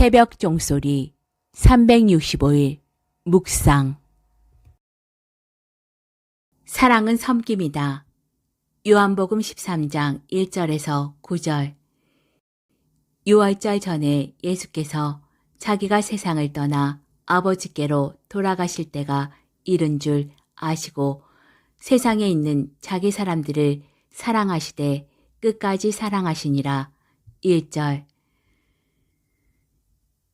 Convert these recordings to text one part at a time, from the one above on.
새벽 종소리 365일 묵상. 사랑은 섬김이다. 요한복음 13장 1절에서 9절. 6월절 전에 예수께서 자기가 세상을 떠나 아버지께로 돌아가실 때가 이른 줄 아시고 세상에 있는 자기 사람들을 사랑하시되 끝까지 사랑하시니라. 1절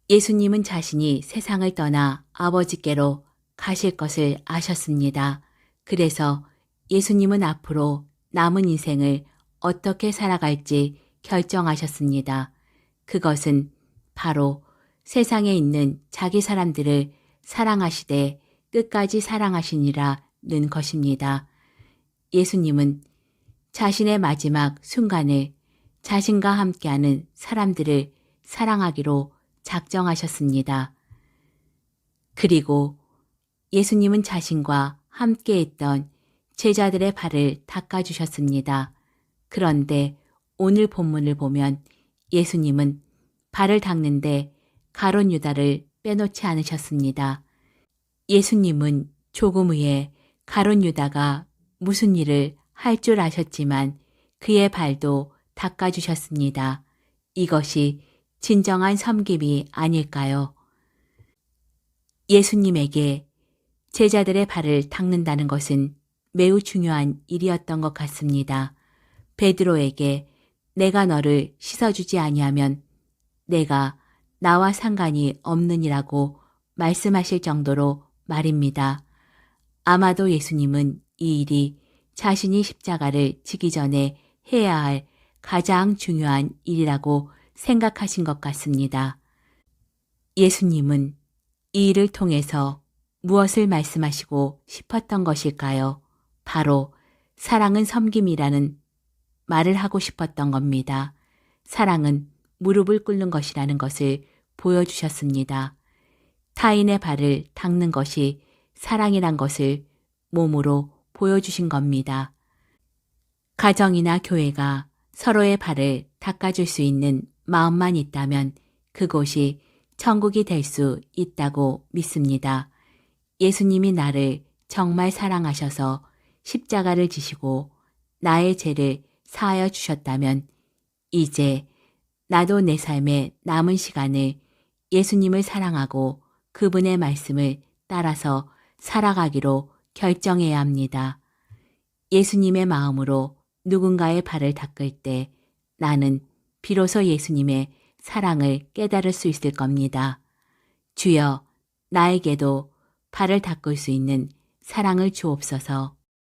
예수님은 자신이 세상을 떠나 아버지께로 가실 것을 아셨습니다. 그래서 예수님은 앞으로 남은 인생을 어떻게 살아갈지 결정하셨습니다. 그것은 바로 세상에 있는 자기 사람들을 사랑하시되 끝까지 사랑하시니라는 것입니다. 예수님은 자신의 마지막 순간을 자신과 함께하는 사람들을 사랑하기로 작정하셨습니다. 그리고 예수님은 자신과 함께했던 제자들의 발을 닦아주셨습니다. 그런데 오늘 본문을 보면 예수님은 발을 닦는데 가론 유다를 빼놓지 않으셨습니다. 예수님은 조금 후에 가론 유다가 무슨 일을 할 줄 아셨지만 그의 발도 닦아주셨습니다. 이것이 진정한 섬김이 아닐까요? 예수님에게 제자들의 발을 닦는다는 것은 매우 중요한 일이었던 것 같습니다. 베드로에게 내가 너를 씻어주지 아니하면 내가 나와 상관이 없느니라고 말씀하실 정도로 말입니다. 아마도 예수님은 이 일이 자신이 십자가를 지기 전에 해야 할 가장 중요한 일이라고 생각하신 것 같습니다. 예수님은 이 일을 통해서 무엇을 말씀하시고 싶었던 것일까요? 바로 사랑은 섬김이라는 말을 하고 싶었던 겁니다. 사랑은 무릎을 꿇는 것이라는 것을 보여주셨습니다. 타인의 발을 닦는 것이 사랑이란 것을 몸으로 보여주신 겁니다. 가정이나 교회가 서로의 발을 닦아줄 수 있는 마음만 있다면 그곳이 천국이 될 수 있다고 믿습니다. 예수님이 나를 정말 사랑하셔서 십자가를 지시고 나의 죄를 사하여 주셨다면 이제 나도 내 삶의 남은 시간을 예수님을 사랑하고 그분의 말씀을 따라서 살아가기로 결정해야 합니다. 예수님의 마음으로 누군가의 발을 닦을 때 나는 비로소 예수님의 사랑을 깨달을 수 있을 겁니다. 주여, 나에게도 발을 닦을 수 있는 사랑을 주옵소서.